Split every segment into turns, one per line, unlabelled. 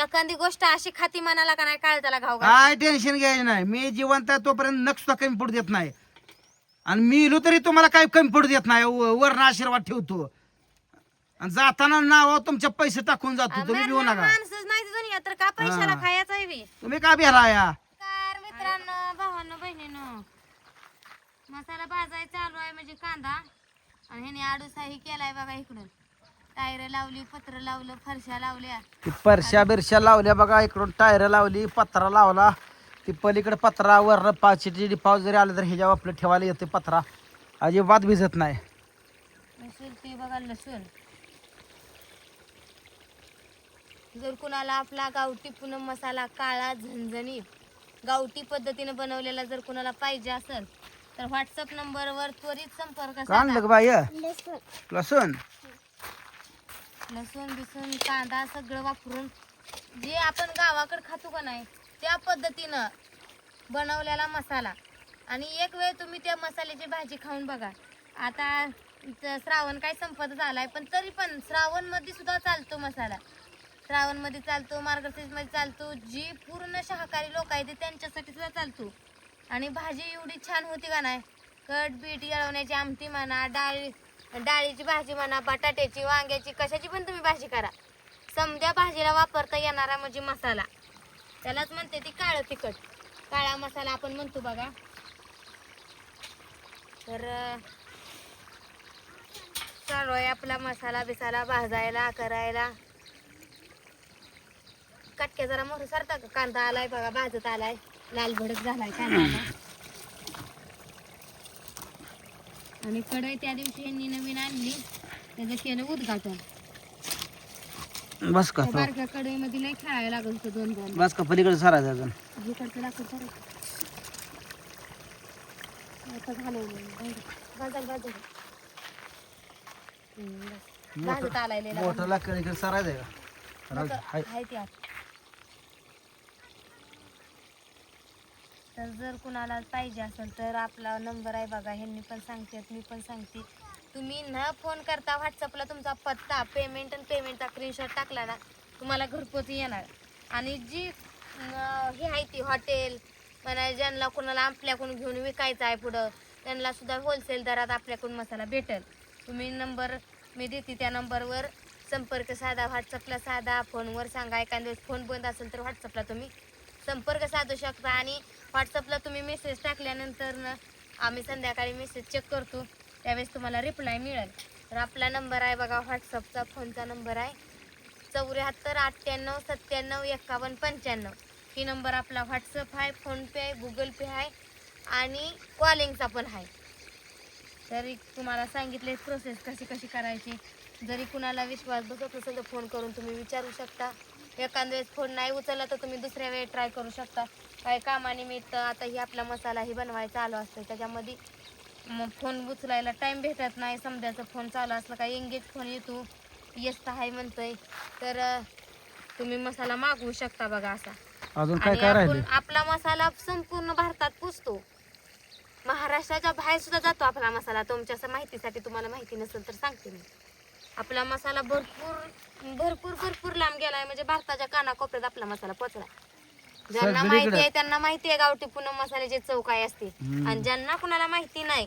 एखादी गोष्ट अशी खाती मनाला का नाही काळ त्याला घाव घाल.
काय टेन्शन घ्यायचं नाही. मी जिवंत आहे तोपर्यंत नक्ष सुद्धा कमी पडू देत नाही. आणि मी इलो तरी तुम्हाला काही कमी पडू देत नाही. व- आशीर्वाद ठेवतो. आणि जाताना नाव तुमचे पैसे टाकून जातो. तुम्ही भिवू
मरणारा
नका.
माणसंच नाही दुनिया तर का पैशाला
हा.
खायचा आहे बी?
तुम्ही का बिहला या?
कार मित्रांनो भावांनो बहिणीनो. मसाला भाजायचा चालू आहे म्हणजे कांदा. आणि ह्याने आडूसाही केलाय बघा इकडून टायर लावली पत्र लावलं फरशा लावल्या.
ती परश्या बिरश्या लावल्या बघा इकडून टायर लावली पत्रा लावला. ती पलीकडे पत्रा वर पाचशेची पाव जरी आले तर ह्याच्या आपलं ठेवायला येते पत्रा. अजिबात भिजत नाही.
लसूण ती बघा लसूण. जर कुणाला आपला गावठी पूनम मसाला काळा झणझणीत गावठी पद्धतीने बनवलेला जर कुणाला पाहिजे असेल तर व्हॉट्सअप नंबरवर त्वरित संपर्क
का
साधा.
आणलं ग बाय लसूण.
लसूण? बिसून कांदा सगळं वापरून जे आपण गावाकडे खातो का नाही त्या पद्धतीनं बनवलेला मसाला. आणि एक वेळ तुम्ही त्या मसाल्याची भाजी खाऊन बघा. आता श्रावण काय संपत झालाय पण तरी पण श्रावणमध्ये सुद्धा चालतो मसाला. श्रावणमध्ये चालतो मार्गशीर्षमध्ये चालतो जी पूर्ण शाकाहारी लोक आहेत ते त्यांच्यासाठी सुद्धा चालतो. आणि भाजी एवढी छान होती का नाही? कट बीट येळवण्याची आमटी म्हणा डाळी डाळीची भाजी म्हणा बटाट्याची वांग्याची कशाची पण तुम्ही भाजी करा. समद्या भाजीला वापरता येणारा म्हणजे मसाला. त्यालाच म्हणते ती काळं तिखट. काळा मसाला आपण म्हणतो बघा. तर चालू आहे आपला मसाला बिसाला भाजायला करायला. कटक्या जरा मोठं सरता का? कांदा आलाय बघा भाजत आलाय. लाल भडक झालाय कांदा आता. आणि कढई त्या दिवशी यांनी नवीन आणली त्याचं केलं उद्घाटन
बस का
त्या बारक्या कढईमध्ये लय खेळायला लागत होतं दोन दोन
बस का पलीकडे सरायचं अजून
इकडचं दाखव जरा. आता घालवलं. भाजल भाजल हम्म, बस. भाजत आलाय लय
मोठं लाकड इकडे सरायचं का
मग
राहू दे. हाय.
आहे ते आत. तर जर कुणाला पाहिजे असेल तर आपला नंबर आहे बघा ह्यांनी पण सांगते मी पण सांगते. तुम्ही न फोन करता व्हॉट्सअपला तुमचा पत्ता पेमेंट आणि पेमेंटचा स्क्रीनशॉट टाकला ना तुम्हाला घरपोच येणार. आणि जी हे आहे ती हॉटेल म्हणा ज्यांना कोणाला आपल्याकडून घेऊन विकायचं आहे पुढं त्यांना सुद्धा होलसेल दरात आपल्याकडून मसाला भेटेल. तुम्ही नंबर मी देते त्या नंबरवर संपर्क साधा व्हॉट्सअपला साधा फोनवर सांगा. एखाद्या फोन बंद असेल तर व्हॉट्सअपला तुम्ही संपर्क साधू शकता. आणि व्हॉट्सअपला तुम्ही मेसेज टाकल्यानंतर ना आम्ही संध्याकाळी मेसेज चेक करतो. त्यावेळेस तुम्हाला रिप्लाय मिळेल. तर आपला नंबर आहे बघा व्हॉट्सअपचा फोनचा नंबर आहे. चौऱ्याहत्तर अठ्ठ्याण्णव सत्त्याण्णव एकावन्न पंच्याण्णव. ही नंबर आपला व्हॉट्सअप आहे फोनपे आहे गुगल पे आहे आणि कॉलिंगचा पण आहे. तरी तुम्हाला सांगितले प्रोसेस कशी कशी करायची. जरी कुणाला विश्वास बसत असेल तर फोन करून तुम्ही विचारू शकता. एखाद्या वेळेस फोन नाही उचलला तर तुम्ही दुसऱ्या वेळी ट्राय करू शकता. काही कामानिमित्त आता ही आपला मसाला ही बनवायचा चालू असतो त्याच्यामध्ये मग फोन उचलायला टाइम भेटत नाही. समजायचा फोन चालू असला का एंगेज फोन येतो. येस आहे म्हणतोय. तर तुम्ही मसाला मागवू शकता बघा असा.
अजून काय
आणि
काय राहिले
आपला मसाला संपूर्ण भारतात पुसतो. महाराष्ट्राच्या बाहेर सुद्धा जातो आपला मसाला. तुमच्या असं माहितीसाठी तुम्हाला माहिती नसेल तर सांगते मी. आपला मसाला भरपूर भरपूर भरपूर लांब गेलाय. म्हणजे भारताच्या कानाकोपऱ्यात आपला मसाला पोचला ज्यांना. माहिती आहे त्यांना माहिती आहे गावठी पूनम मसाल्याची चव काय असते. आणि ज्यांना कुणाला माहिती नाही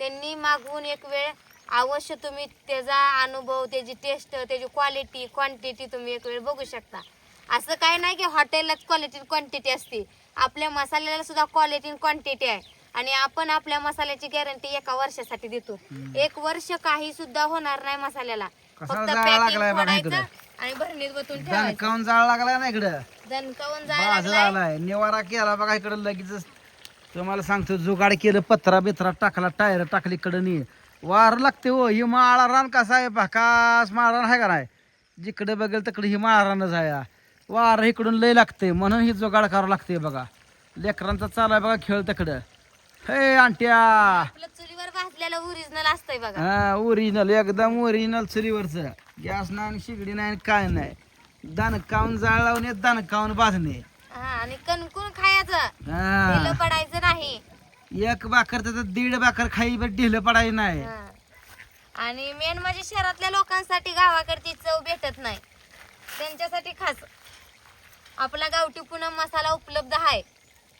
त्यांनी मागवून एक वेळ अवश्य तुम्ही त्याचा अनुभव त्याची टेस्ट त्याची क्वालिटी क्वांटिटी तुम्ही एक वेळ बघू शकता. असं काय नाही की हॉटेललाच क्वालिटी क्वांटिटी असते. आपल्या मसाल्याला सुद्धा क्वालिटी क्वांटिटी आहे. आणि आपण आपल्या मसाल्याची गॅरंटी एका वर्षासाठी देतो. एक वर्ष काही सुद्धा होणार नाही मसाल्याला. फक्त पॅकिंग फोडायचं. आणि भरणीत ठेवायचं.
दणकावून जाळ लागलाय ना इकडं?
दणकावून
बाज
जायला
लागलाय. निवारा केला बघा इकडं लगेच. तुम्हाला सांगतो जुगाड केलं पत्रा बित्रा टाकला टायर टाकली कडनी वार लागते हो ही माळा रान कसा आहे भाकास माळरान आहे का नाही? जिकडे बघेल तिकडे ही माळरानच आहे. हा. वार इकडून लय लागते म्हणून ही जुगाड करावं लागते बघा. लेकरांचा चालाय बघा खेळ तिकडं. हे आंट्या.
आपलं चुलीवर भाजलेलं ओरिजिनल असतंय बघा.
हा ओरिजिनल एकदम ओरिजिनल चुलीवरच. गॅस नाही आणि शिगडी नाही आणि काय नाही. दणकावून जाळ लावणे दणकावून भाजणे.
हा आणि कणकून खायचं.
हा.
ढिलं पडायचं नाही.
एक भाकर तर दीड भाकर खाई पण ढिलं पडायचं नाही.
हा. आणि मेन म्हणजे शहरातल्या लोकांसाठी गावाकडची चव भेटत नाही. त्यांच्यासाठी खास. आपला गावठी पूनम मसाला उपलब्ध आहे.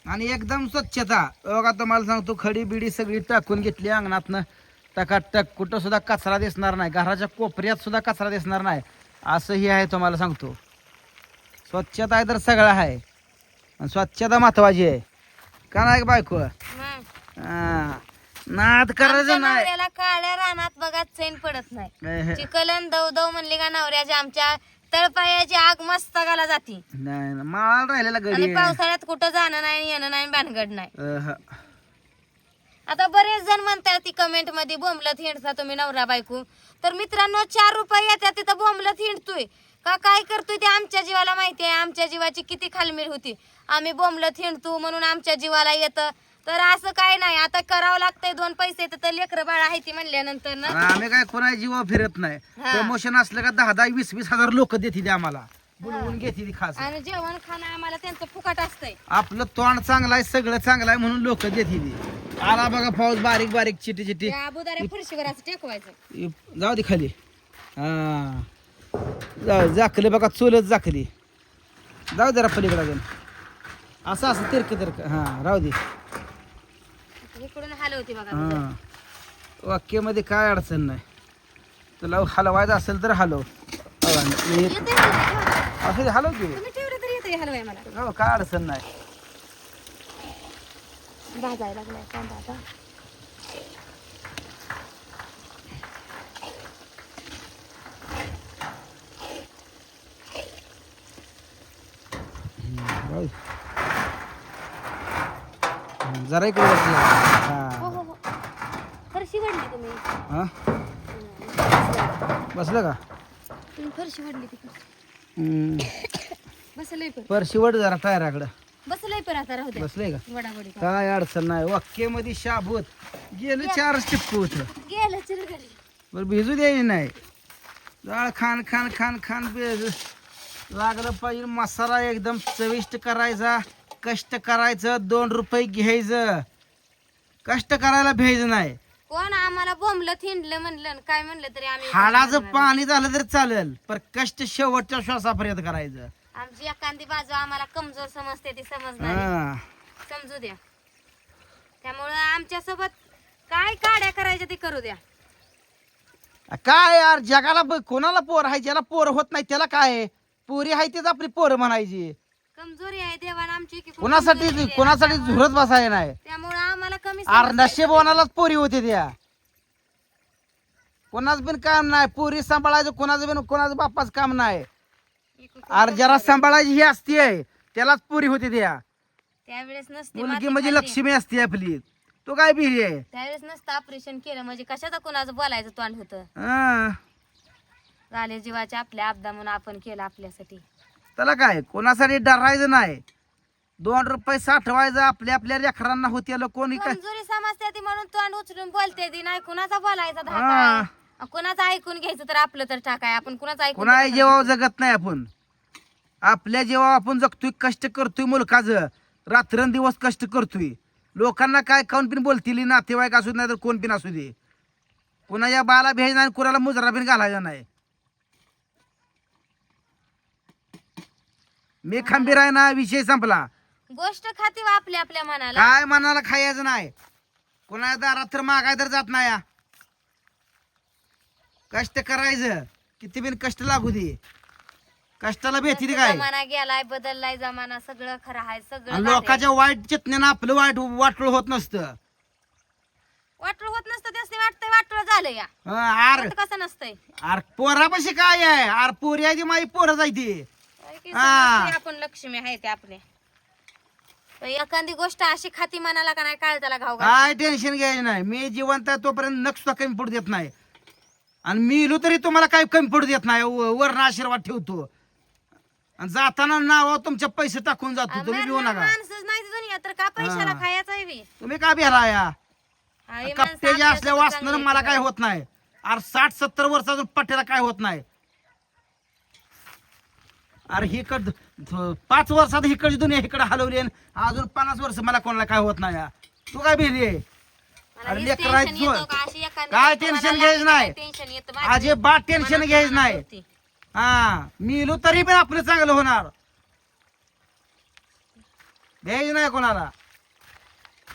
आणि एकदम स्वच्छता. बघा तुम्हाला सांगतो खडी बिडी सगळी टाकून घेतली अंगणातनं. टकाटक कुठं सुद्धा कचरा दिसणार नाही. घराच्या कोपऱ्यात सुद्धा कचरा दिसणार नाही. असं हे आहे तुम्हाला सांगतो. स्वच्छता आहे तर सगळं आहे. आणि स्वच्छता महत्वाची आहे. का नाही बायको? हा. नाद करायचं नाही.
काळ्या रानात बघा चैन पडत नाही. चिकलन दव दव म्हणली का नवऱ्याची आमच्या तळपायाची आग मस्तकाला जाती.
नाही ना, माळ राहिलेला
आणि पावसाळ्यात कुठं जाणं नाही येणं नाही भानगड नाही.
अह.
आता बरेच जण म्हणतात ती कमेंटमध्ये बोंबलत हिंडता तुम्ही नवरा बायको. तर मित्रांनो चार रुपये येतात तिथं बोंबलत हिंडतोय. का काय करतोय ते आमच्या जीवाला माहिती आहे. आमच्या जीवाची किती खालमीर होती. आम्ही बोंबलत हिंडतो म्हणून आमच्या जीवाला येतं. तर असं काय नाही. आता करावं लागतंय दोन पैसे तर लेकरं बाळ आहे ती म्हणल्यानंतर ना.
आणि आम्ही काय कोणा जीवा फिरत नाही.
हा.
प्रमोशन असलं का दहा दहा वीस वीस हजार लोक देतील आम्हाला. बोलवून घेतील खास.
आणि जेवण खाणं आम्हाला त्यांचं फुकट असतंय.
आपलं तोंड चांगलं आहे सगळं चांगलं आहे म्हणून लोक देतील. आला बघा पाऊस बारीक बारीक चिटी चिटी.
त्या अबुदाऱ्या फरशीवर असं टेकवायचं.
जाऊ दे खाली. हा. जाऊ जाकले बघा चुलच जाकली जाऊ जरा पलीकडे जाऊन असं असं तिरक तिरक. हा राहू दे.
इकडून हलवते बघा
हा. वाक्यामध्ये काय अडचण नाही. तुला हलवायचं असेल तर हलव. असं दे, हलव की.
तुम्ही ठेवलं तरी हलवाय मला?
हो काय अडचण नाही.
भाजायला लागलाय कांदा आता
राहू दे. हम्म, जरा इकडे बसला
हो.
हा
हो हो. फरशी वडली तुम्ही.
हा? बसलं का?
तुम्ही फरशी वडली ती
हम्म,
बसलंय पण.
परशी वड जरा टायराकडं.
बसलंय पण आता राहू दे
बसलंय का?
वडावडी
काय अडचण नाही. वाक्यामध्ये शाबूत. गेलं चारच टिप्पू होतं.
गेलं चिरगडी
बरं भिजू द्यायची नाही. जाळ खान खान खान खान भिज. लागलं पाहिजे मसाला एकदम चविष्ट करायचा. कष्ट करायचं दोन रुपये घ्यायचं. कष्ट करायला भ्यायचं नाही.
कोण आम्हाला बोंबलं थिंडलं म्हणलं आणि काय म्हणलं तरी आम्ही
हाडाचं पाणी झालं तर चालेल पण कष्ट शेवटच्या श्वासापर्यंत करायचं.
आमची एखादी बाजू आम्हाला कमजोर समजते ती समजणार
हा.
समजू द्या. त्यामुळं आमच्यासोबत काय काड्या करायच्या ते करू द्या.
काय यार जगाला ब- कोणाला पोर आहे ज्याला पोर होत नाही त्याला काय? आहे? पोरी आहे तीच आपली पोर म्हणायची.
कमजोरी आहे देवानं आमची की
कोणासाठी कोणासाठी झुरत बसाय नाही?
त्यामुळं आम्हाला कमी
अरे नशिबवानालाच पोरी होते त्या. कोणाच बिन काम नाही. पोरी सांभाळायचं कोणाचं बिन कोणाचं बापाचं काम नाही. अरे ज्याला सांभाळायची ही असती आहे त्यालाच पोरी होते त्या.
त्यावेळेस नसते
मुलगी
माती
म्हणजे
खाल्ली.
लक्ष्मी असते आपली. तो काय बिरी आहे
त्यावेळेस नसतं ऑपरेशन केलं. म्हणजे कशाचं कोणाचं बोलायचं तोंड होतं?
हा.
झाले जीवाचे आपल्या आपदा म्हणून आपण केलं आपल्यासाठी.
त्याला काय कोणासाठी डरायचं नाही. दोन रुपये साठवायचं आपल्या आपल्या लेकरांना होते कोणी काय?
समजते ती म्हणून तोंड उचलून बोलते ती. नाही कुणाचा बोलायचा धाक
हा.
आहे? कुणाचं ऐकून घ्यायचं तर आपलं तर टाक आहे. आपण कुणाचं ऐकून
कोणा जेव्हा जगत नाही आपण. आपल्या जेव्हा आपण जगतोय कष्ट करतोय मुलकाचं रात्रंदिवस कष्ट करतोय. लोकांना काय खाऊन पिन बोलतील नातेवाईक असू नाही तर कोण पिन असू दे. कुणाच्या बाला भ्यायचं नाही कुणाला मुजरा पिन घालायचा नाही. मी खंबीर आहे ना विषय संपला.
गोष्ट खाती वा आपल्या आपल्या मनाला.
काय मनाला खायचं नाही. कुणाच्या दारात तर मागाय तर जात नाही. हा. कष्ट करायचं किती बिन कष्ट लागू दे. कष्टाला भेटी काय.
जमाना गेलाय बदललाय जमाना सगळं खरं आहे सगळं
आणि. लोकांच्या वाईट चेतनेनं आपलं वाईट वाटोळ होत नसतं.
वाटोळ होत नसतं त्यासनी वाटतंय वाटोळ झालं या.
हं, आर
कसं नसतंय?
आर पोरापाशी काय आहे? आर पोरी आहे ती माझी पोरं जायती.
काय
हा.
आपण लक्ष्मी आहे ते आपले तर एखादी गोष्ट अशी खाती मनाला का नाही काळ त्याला घाव घाल.
काय टेन्शन घ्यायचं नाही मी जिवंत आहे तोपर्यंत नक सुद्धा कमी पडू देत नाही आणि मी इलो तरी तुम्हाला काही कमी पडू देत नाही व- वर्ण आशीर्वाद ठेवतो आणि जाताना नाव तुमचे पैसे टाकून जातो तुम्ही भिवू
मरणारा
नका
माणसंच नाही ती दुनिया तर का पैशाला
हा.
खायचा आहे बी?
तुम्ही का बिहारा या
हा, हे माणसं
कप्प्याचे
आपल्या
असल्या वासनं
चांगली
मला
आहेत.
काय होत नाही अरे साठ सत्तर वर्षातून पट्ट्याला काय होत नाही अरे ही कड पाच वर्षात हिकडची दुनिया इकडे हलवली आणि अजून पन्नास वर्ष मला कोणाला काय होत नाही तू काय भिली आहे
मला
अरे
एखादी
काय टेन्शन घ्यायचं नाही.
टेन्शन येतं माझ्या.
अजिबात टेन्शन घ्यायचं नाही
होती.
हा मी इलो तरी पण आपलं चांगलं होणार द्यायची नाही कोणाला